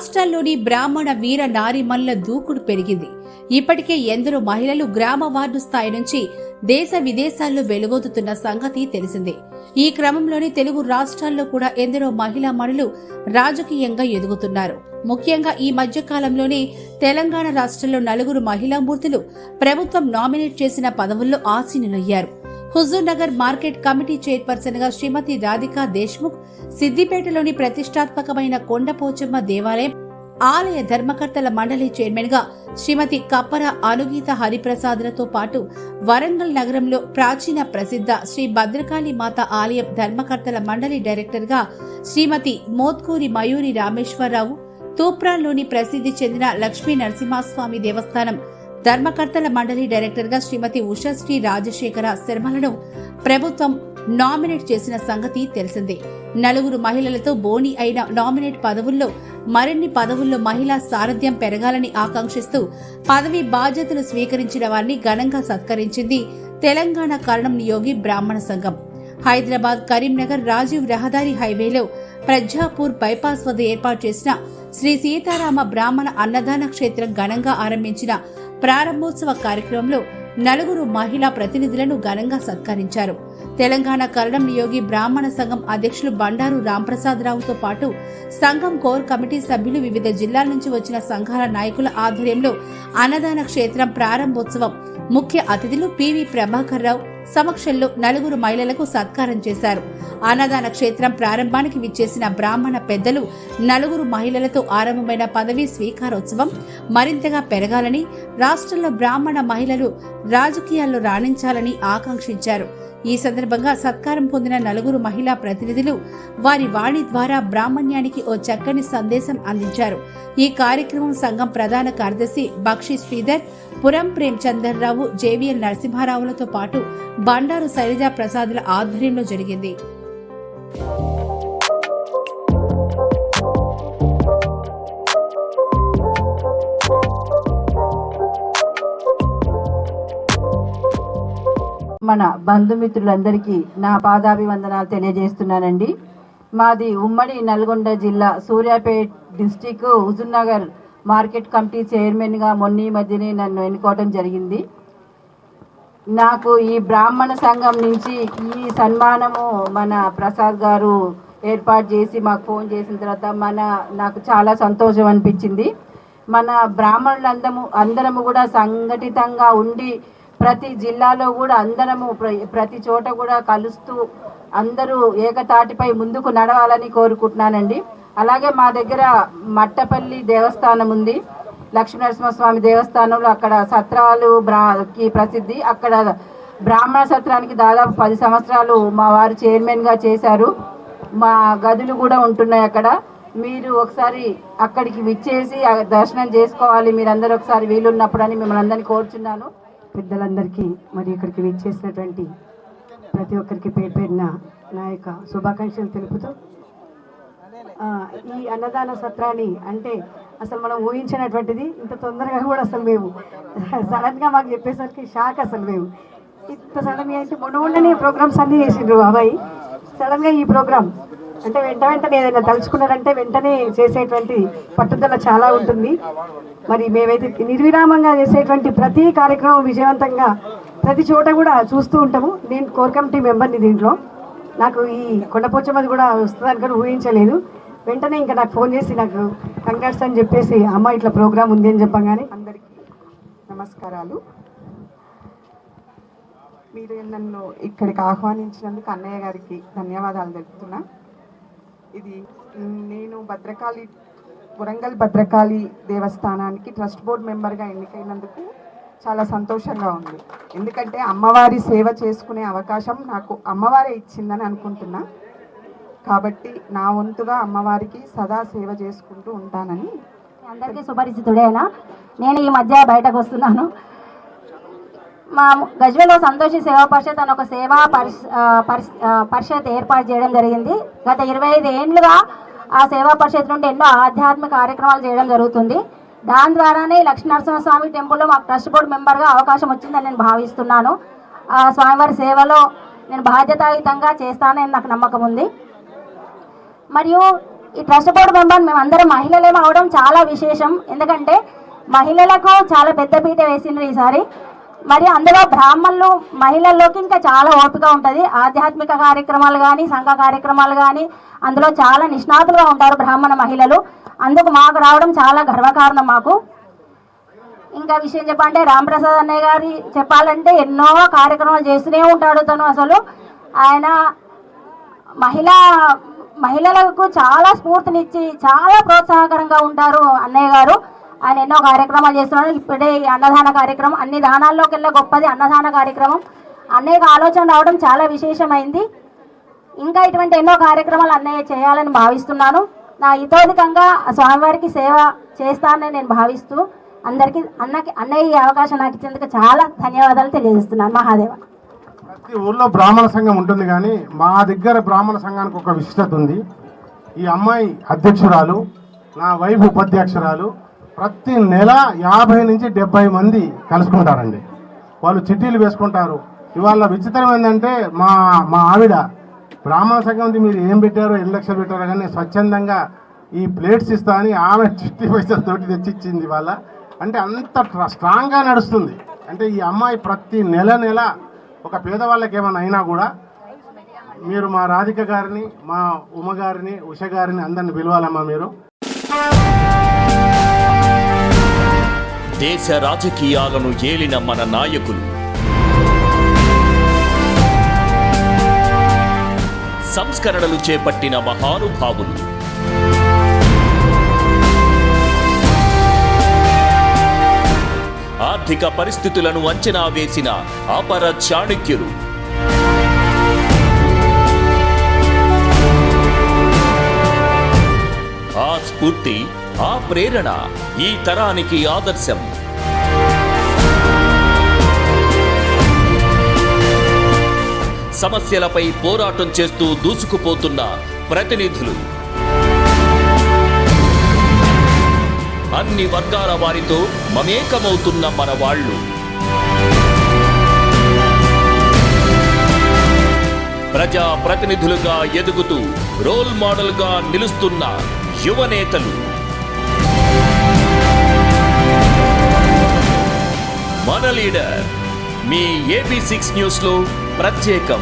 రాష్ట్రాల్లోని బ్రాహ్మణ వీర నారిమల్ల దూకుడు పెరిగింది. ఇప్పటికే ఎందరో మహిళలు గ్రామ వార్డు స్థాయి నుంచి దేశ విదేశాల్లో వెలుగొందుతున్న సంగతి తెలిసిందే. ఈ క్రమంలోనే తెలుగు రాష్ట్రాల్లో కూడా ఎందరో మహిళా మణులు రాజకీయంగా ఎదుగుతున్నారు. ముఖ్యంగా ఈ మధ్య కాలంలోనే తెలంగాణ రాష్ట్రంలో నలుగురు మహిళా మూర్తులు ప్రభుత్వం నామినేట్ చేసిన పదవుల్లో ఆసీనులయ్యారు. హుజూర్ నగర్ మార్కెట్ కమిటీ చైర్పర్సన్గా శ్రీమతి రాధికా దేశ్ముఖ్ సిద్దిపేటలోని ప్రతిష్టాత్మకమైన కొండపోచమ్మ దేవాలయం ఆలయ ధర్మకర్తల మండలి చైర్మన్గా శ్రీమతి కప్పర అనుగీత హరిప్రసాద్లతో పాటు వరంగల్ నగరంలో ప్రాచీన ప్రసిద్ధ శ్రీ భద్రకాళి మాత ఆలయం ధర్మకర్తల మండలి డైరెక్టర్గా శ్రీమతి మోత్కూరి మయూరి రామేశ్వరరావు తూప్రాన్లోని ప్రసిద్ధి చెందిన లక్ష్మీ నరసింహస్వామి దేవస్థానం ధర్మకర్తల మండలి డైరెక్టర్గా శ్రీమతి ఉషాశ్రీ రాజశేఖర శర్మలను ప్రభుత్వం నామినేట్ చేసిన సంగతి తెలిసిందే. నలుగురు మహిళలతో బోని అయిన నామినేట్ పదవుల్లో మరిన్ని పదవుల్లో మహిళా సారథ్యం పెరగాలని ఆకాంక్షిస్తూ పదవి బాధ్యతలు స్వీకరించిన వారిని ఘనంగా సత్కరించింది తెలంగాణ కరణం నియోగి బ్రాహ్మణ సంఘం. హైదరాబాద్ కరీంనగర్ రాజీవ్ రహదారి హైవేలో ప్రజాపూర్ బైపాస్ వద్ద ఏర్పాటు చేసిన శ్రీ సీతారామ బ్రాహ్మణ అన్నదాన క్షేత్రం ఘనంగా ఆరంభించిన ప్రారంభోత్సవ కార్యక్రమంలో నలుగురు మహిళా ప్రతినిధులను ఘనంగా సత్కరించారు. తెలంగాణ కరణం నియోగి బ్రాహ్మణ సంఘం అధ్యక్షులు బండారు రాంప్రసాద్ రావుతో పాటు సంఘం కోర్ కమిటీ సభ్యులు వివిధ జిల్లాల నుంచి వచ్చిన సంఘాల నాయకుల ఆధ్వర్యంలో అన్నదాన క్షేత్రం ప్రారంభోత్సవం ముఖ్య అతిథులు పివి ప్రభాకర్ రావు సమక్షంలో నలుగురు మహిళలకు సత్కారం చేశారు. అన్నదాన క్షేత్రం ప్రారంభానికి విచ్చేసిన బ్రాహ్మణ పెద్దలు నలుగురు మహిళలతో ఆరంభమైన పదవీ స్వీకారోత్సవం మరింతగా పెరగాలని రాష్ట్రంలో బ్రాహ్మణ మహిళలు రాజకీయాల్లో రాణించాలని ఆకాంక్షించారు. ఈ సందర్భంగా సత్కారం పొందిన నలుగురు మహిళా ప్రతినిధులు వారి వాణి ద్వారా బ్రాహ్మణ్యానికి ఓ చక్కని సందేశం అందించారు. ఈ కార్యక్రమం సంఘం ప్రధాన కార్యదర్శి బక్షి శ్రీధర్ పురం ప్రేమ్ చందర్రావు జేవిఎల్ నరసింహారావులతో పాటు బండారు శైలజా ప్రసాదుల ఆధ్వర్యంలో జరిగింది. మన బంధుమిత్రులందరికీ నా పాదాభివందనాలు తెలియజేస్తున్నానండి. మాది ఉమ్మడి నల్గొండ జిల్లా Suryapet district Huzurnagar market committee చైర్మన్గా మొన్న ఈ మధ్యనే నన్ను ఎన్నుకోవడం జరిగింది. నాకు ఈ బ్రాహ్మణ సంఘం నుంచి ఈ సన్మానము మన ప్రసాద్ గారు ఏర్పాటు చేసి మాకు ఫోన్ చేసిన తర్వాత మన నాకు చాలా సంతోషం అనిపించింది. మన బ్రాహ్మణులందము అందరము కూడా సంఘటితంగా ఉండి ప్రతి జిల్లాలో కూడా అందరము ప్ర- ప్రతి చోట కూడా కలుస్తూ అందరూ ఏకతాటిపై ముందుకు నడవాలని కోరుకుంటున్నానండి. అలాగే మా దగ్గర మట్టపల్లి దేవస్థానం ఉంది. లక్ష్మీనరసింహస్వామి దేవస్థానంలో అక్కడ సత్రాలు బ్రాకి ప్రసిద్ధి. అక్కడ బ్రాహ్మణ సత్రానికి దాదాపు పది సంవత్సరాలు మా వారు చైర్మన్గా చేశారు. మా గదులు కూడా ఉంటున్నాయి అక్కడ. మీరు ఒకసారి అక్కడికి విచ్చేసి దర్శనం చేసుకోవాలి. మీరందరూ ఒకసారి వీలున్నప్పుడు అని మిమ్మల్ని అందరినీ కోరుచున్నాను. పెద్దలందరికీ మరి ఇక్కడికి విచ్చేసినటువంటి ప్రతి ఒక్కరికి పేరు పేరున నా యొక్క శుభాకాంక్షలు తెలుపుతూ ఈ అన్నదాన సత్రాన్ని అంటే అసలు మనం ఊహించినటువంటిది ఇంత తొందరగా కూడా అసలు మేము సడన్గా మాకు చెప్పేసరికి షాక్ అసలు మేము. ఇంత సడన్గా అంటే మొన్న మొన్ననే ప్రోగ్రామ్స్ అన్నీ చేసిండ్రు అబ్బాయి సడన్గా ఈ ప్రోగ్రామ్ అంటే వెంట వెంటనే ఏదైనా తలుచుకున్నారంటే వెంటనే చేసేటువంటి పట్టుదల చాలా ఉంటుంది. మరి మేమైతే నిర్విరామంగా చేసేటువంటి ప్రతి కార్యక్రమం విజయవంతంగా ప్రతి చోట కూడా చూస్తూ ఉంటాము. నేను కోర్ కమిటీ మెంబర్ని దీంట్లో. నాకు ఈ కొండపోచమ్మది కూడా వస్తుందని కూడా ఊహించలేదు. వెంటనే ఇంకా నాకు ఫోన్ చేసి నాకు కంగ్రాట్స్ అని చెప్పేసి అమ్మ ఇట్లా ప్రోగ్రామ్ ఉంది అని చెప్పగానే అందరికీ నమస్కారాలు. మీరు నన్ను ఇక్కడికి ఆహ్వానించినందుకు అన్నయ్య గారికి ధన్యవాదాలు తెలుపుతున్నా. ఇది నేను భద్రకాళి వరంగల్ భద్రకాళి దేవస్థానానికి ట్రస్ట్ బోర్డ్ మెంబర్గా ఎన్నికైనందుకు చాలా సంతోషంగా ఉంది. ఎందుకంటే అమ్మవారి సేవ చేసుకునే అవకాశం నాకు అమ్మవారే ఇచ్చిందని అనుకుంటున్నా. కాబట్టి నా వంతుగా అమ్మవారికి సదా సేవ చేసుకుంటూ ఉంటానని అందరికీ సుపరిచితుడేనా? నేను ఈ మధ్య బయటకు వస్తున్నాను. మా గజ్వేలో సంతోషి సేవా పరిషత్ అని ఒక సేవా పరిష్ పరిషత్ ఏర్పాటు చేయడం జరిగింది. గత ఇరవై ఐదు ఏండ్లుగా ఆ సేవా పరిషత్ నుండి ఎన్నో ఆధ్యాత్మిక కార్యక్రమాలు చేయడం జరుగుతుంది. దాని ద్వారానే లక్ష్మీనరసింహస్వామి టెంపుల్లో మాకు ట్రస్ట్ బోర్డు మెంబర్గా అవకాశం వచ్చిందని నేను భావిస్తున్నాను. ఆ స్వామివారి సేవలో నేను బాధ్యతాయుతంగా చేస్తానని నాకు నమ్మకం ఉంది. మరియు ఈ ట్రస్ట్ బోర్డు మెంబర్ మేము అందరం అవడం చాలా విశేషం. ఎందుకంటే మహిళలకు చాలా పెద్ద పీట వేసిండ్రు ఈసారి. మరి అందులో బ్రాహ్మణులు మహిళల్లోకి ఇంకా చాలా ఓపిక ఉంటుంది. ఆధ్యాత్మిక కార్యక్రమాలు కానీ సంఘ కార్యక్రమాలు కానీ అందులో చాలా నిష్ణాతులుగా ఉంటారు బ్రాహ్మణ మహిళలు. అందుకు మాకు రావడం చాలా గర్వకారణం మాకు. ఇంకా విషయం చెప్పంటే రామప్రసాద్ అన్నయ్య గారి చెప్పాలంటే ఎన్నో కార్యక్రమాలు చేస్తూనే ఉంటాడు తను అసలు. ఆయన మహిళా మహిళలకు చాలా స్ఫూర్తినిచ్చి చాలా ప్రోత్సాహకరంగా ఉంటారు అన్నయ్య గారు. ఆయన ఎన్నో కార్యక్రమాలు చేస్తున్నాడు. ఇప్పుడే ఈ అన్నదాన కార్యక్రమం అన్ని దానాల్లోకెల్లా గొప్పది అన్నదాన కార్యక్రమం. అన్నయ్యకు ఆలోచన రావడం చాలా విశేషమైంది. ఇంకా ఇటువంటి ఎన్నో కార్యక్రమాలు అన్నయ్య చేయాలని భావిస్తున్నాను. నా ఇతోధికంగా స్వామివారికి సేవ చేస్తానని నేను భావిస్తూ అందరికీ అన్నకి అన్నయ్య ఈ అవకాశం నాకు ఇచ్చేందుకు చాలా ధన్యవాదాలు తెలియజేస్తున్నాను. మహాదేవ. ప్రతి ఊర్లో బ్రాహ్మణ సంఘం ఉంటుంది కానీ మా దగ్గర బ్రాహ్మణ సంఘానికి ఒక విశిష్టత ఉంది. ఈ అమ్మాయి అధ్యక్షురాలు నా వైఫ్ ఉపాధ్యక్షురాలు ప్రతి నెల యాభై నుంచి డెబ్బై మంది కలుసుకుంటారండి. వాళ్ళు చిట్టీలు వేసుకుంటారు. ఇవాళ విచిత్రం ఏంటంటే మా మా ఆవిడ బ్రాహ్మణ సంఘం మీరు ఏం పెట్టారో ఎన్ని లక్షలు పెట్టారో కానీ స్వచ్ఛందంగా ఈ ప్లేట్స్ ఇస్తా అని ఆమె చిట్టి పైసలతోటి తెచ్చిచ్చింది వాళ్ళ అంటే అంత స్ట్రాంగ్గా నడుస్తుంది. అంటే ఈ అమ్మాయి ప్రతి నెల నెల ఒక పేదవాళ్ళకి ఏమైనా అయినా కూడా మీరు మా రాధిక గారిని మా ఉమ గారిని ఉష గారిని అందరిని పిలవాలమ్మా మీరు. దేశ రాజకీయాలను ఏలిన మన నాయకులు. సంస్కరణలు చేపట్టిన మహానుభావులు. ఆర్థిక పరిస్థితులను అంచనా వేసిన అపర చాణక్యులు. ఆ స్ఫూర్తి ఆ ప్రేరణ ఈ తరానికి ఆదర్శం. సమస్యలపై పోరాటం చేస్తూ దూసుకుపోతున్న ప్రతినిధులు. అన్ని వర్గాల వారితో మమేకమవుతున్న మన వాళ్ళు. ప్రజా ప్రతినిధులుగా ఎదుగుతూ రోల్ మోడల్గా నిలుస్తున్న యువనేతలు మన లీడర్ మీ ఏబీ సిక్స్ న్యూస్లో ప్రత్యేకం.